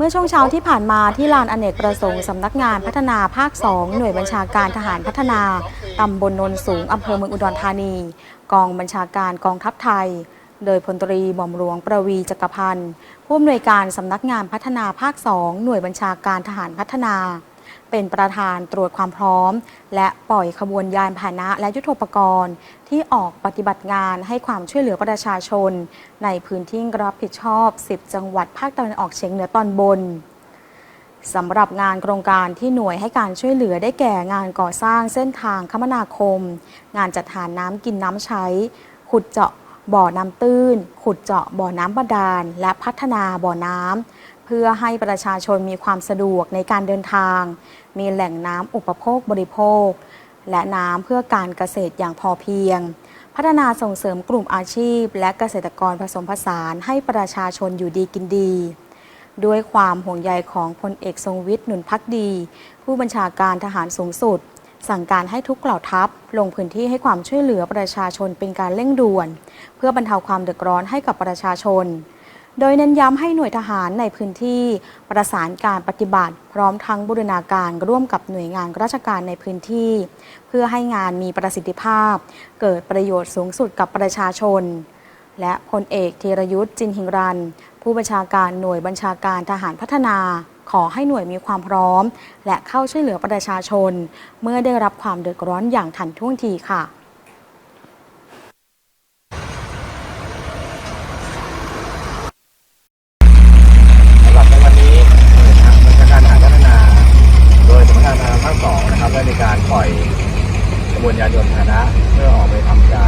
เมื่อช่วงเช้าที่ผ่านมาที่ลานอเนกประสงค์สำนักงานพัฒนาภาค 2 หน่วยบัญชาการทหารพัฒนาตำบลโนนสูงอำเภอเมืองอุดรธานี กองบัญชาการกองทัพไทย โดยพลตรีหม่อมหลวงประวีจักรพันธ์ผู้อำนวยการสำนักงานพัฒนาภาค 2 หน่วยบัญชาการทหารพัฒนา เป็นประธานตรวจความพร้อม และปล่อยขบวนยานพาหนะและยุทโธปกรณ์ ที่ออกปฏิบัติงานให้ความช่วยเหลือประชาชน ในพื้นที่รับผิดชอบ 10 จังหวัดภาคตะวันออกเฉียงเหนือตอนบนสำหรับงานโครงการที่หน่วยให้การช่วยเหลือได้แก่งานก่อสร้างเส้นทางคมนาคม งานจัดหาน้ำกินน้ำใช้ ขุดเจาะ บ่อน้ำตื้น ขุดเจาะบ่อน้ำบาดาล และพัฒนาบ่อน้ำเพื่อให้ประชาชนมีความสะดวกในการเดินทาง มีแหล่งน้ำอุปโภคบริโภค และน้ำเพื่อการเกษตรอย่างพอเพียง พัฒนาส่งเสริมกลุ่มอาชีพ และเกษตรกรผสมผสานให้ประชาชนอยู่ดีกินดีด้วยความห่วงใยของพลเอกทรงวิทย์หนุนพักดี ผู้บัญชาการทหารสูงสุด สั่งการให้ทุกเหล่าทัพ ลงพื้นที่ให้ความช่วยเหลือประชาชนเป็นการเร่งด่วน เพื่อบรรเทาความเดือดร้อนให้กับประชาชน โดยเน้นย้ำให้หน่วยทหารในพื้นที่ประสานการปฏิบัติ พร้อมทั้งบูรณาการร่วมกับหน่วยงานราชการในพื้นที่ เพื่อให้งานมีประสิทธิภาพ เกิดประโยชน์สูงสุดกับประชาชน และพลเอกธีรยุทธ์จินหิงรัน ผู้บัญชาการหน่วยบัญชาการทหารพัฒนา ขอให้หน่วยมีความพร้อม และเข้าช่วยเหลือประชาชน เมื่อได้รับความเดือดร้อนอย่างทันท่วงทีค่ะหรับในวันนี้ทางบัญชาการทหารพัฒนาโดยสำนักงาทหารภาคสองนะครับได้มีการปล่อยขบวนยานยนต์พาหนะเพื่อออกไปทำการ